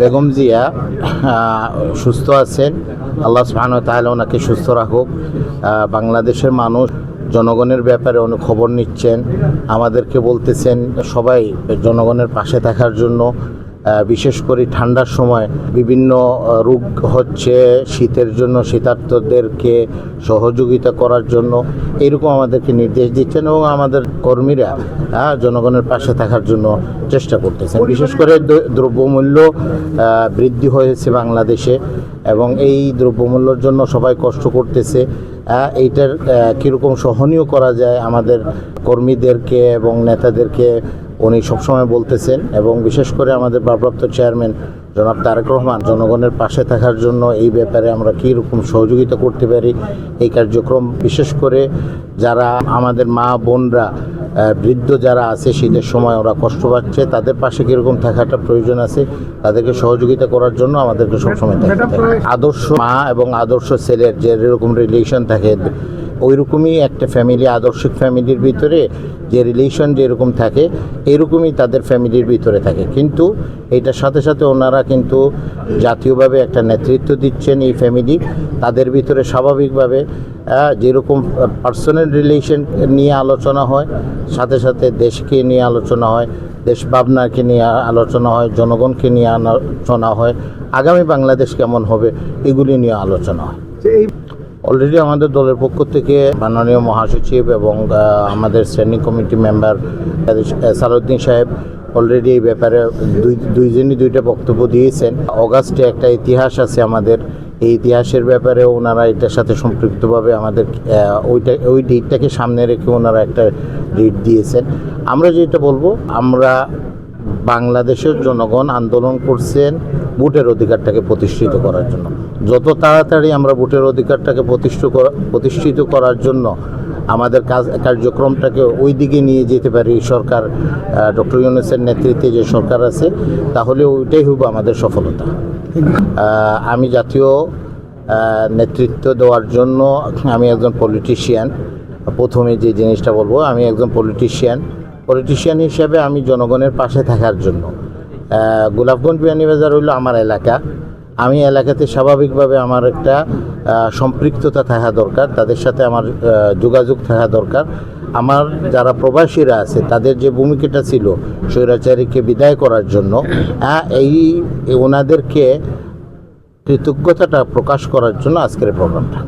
বেগম জিয়া সুস্থ আছেন। আল্লাহ সুবহান তাহলে ওনাকে সুস্থ রাখুক। বাংলাদেশের মানুষ জনগণের ব্যাপারে অনেক খবর নিচ্ছেন। আমাদেরকে বলতেছেন, সবাই জনগণের পাশে থাকার জন্য বিশেষ করে ঠান্ডার সময় বিভিন্ন রোগ হচ্ছে শীতের জন্য শীতার্থদেরকে সহযোগিতা করার জন্য। এরকম আমাদেরকে নির্দেশ দিচ্ছেন এবং আমাদের কর্মীরা জনগণের পাশে থাকার জন্য চেষ্টা করতেছেন। বিশেষ করে দ্র- দ্রব্যমূল্য বৃদ্ধি হয়েছে বাংলাদেশে এবং এই দ্রব্যমূল্যর জন্য সবাই কষ্ট করতেছে। এইটার কীরকম সহনীয় করা যায় আমাদের কর্মীদেরকে এবং নেতাদেরকে উনি সবসময় বলতেছেন এবং বিশেষ করে আমাদের ভারপ্রাপ্ত চেয়ারম্যান জনাব তারেক রহমান জনগণের পাশে থাকার জন্য এই ব্যাপারে আমরা কী রকম সহযোগিতা করতে পারি এই কার্যক্রম বিশেষ করে যারা আমাদের মা বোনরা বৃদ্ধ যারা আছে শীতের সময় ওরা কষ্ট পাচ্ছে তাদের পাশে কীরকম থাকাটা প্রয়োজন আছে তাদেরকে সহযোগিতা করার জন্য আমাদেরকে সবসময় থাকতে আদর্শ মা এবং আদর্শ ছেলের যে এরকম রিলেশন থাকে ওই রকমই একটা ফ্যামিলি আদর্শিক ফ্যামিলির ভিতরে যে রিলেশন যেরকম থাকে, এরকমই তাদের ফ্যামিলির ভিতরে থাকে। কিন্তু এটার সাথে সাথে ওনারা কিন্তু জাতীয়ভাবে একটা নেতৃত্ব দিচ্ছেন এই ফ্যামিলি তাদের ভিতরে স্বাভাবিকভাবে যেরকম পার্সোনাল রিলেশন নিয়ে আলোচনা হয়, সাথে সাথে দেশকে নিয়ে আলোচনা হয়, দেশ ভাবনাকে নিয়ে আলোচনা হয়, জনগণকে নিয়ে আলোচনা হয়, আগামী বাংলাদেশ কেমন হবে, এগুলি নিয়ে আলোচনা হয়। অলরেডি আমাদের দলের পক্ষ থেকে মাননীয় মহাসচিব এবং আমাদের স্ট্যান্ডিং কমিটি মেম্বার সারুদ্দিন সাহেব অলরেডি এই ব্যাপারে দুই, দুইজনই দুইটা বক্তব্য দিয়েছেন। অগাস্টে একটা ইতিহাস আছে আমাদের। এই ইতিহাসের ব্যাপারে ওনারা এটার সাথে সম্পৃক্তভাবে আমাদের ওইটা, ওই ডেটটাকে সামনে রেখে ওনারা একটা ডেট দিয়েছেন। আমরা যেটা বলব, আমরা বাংলাদেশের জনগণ আন্দোলন করছেন ভোটের অধিকারটাকে প্রতিষ্ঠিত করার জন্য। যত তাড়াতাড়ি আমরা ভোটের অধিকারটাকে প্রতিষ্ঠিত প্রতিষ্ঠিত করার জন্য আমাদের কাজ, কার্যক্রমটাকে ওই দিকে নিয়ে যেতে পারি সরকার ডক্টর ইউনুসের নেতৃত্বে যে সরকার আছে, তাহলে ওইটাই হবে আমাদের সফলতা। আমি জাতীয় নেতৃত্ব দেওয়ার জন্য আমি একজন পলিটিশিয়ান প্রথমে যে জিনিসটা বলব, আমি একজন পলিটিশিয়ান পলিটিশিয়ান হিসেবে আমি জনগণের পাশে থাকার জন্য। গোলাপগঞ্জ বিয়ানীবাজার হইল আমার এলাকা। আমি এলাকাতে স্বাভাবিকভাবে আমার একটা সম্পৃক্ততা থাকা দরকার, তাদের সাথে আমার যোগাযোগ থাকা দরকার। আমার যারা প্রবাসীরা আছে, তাদের যে ভূমিকাটা ছিল স্বৈরাচারীকে বিদায় করার জন্য এই ওনাদেরকে কৃতজ্ঞতাটা প্রকাশ করার জন্য আজকের প্রোগ্রামটা।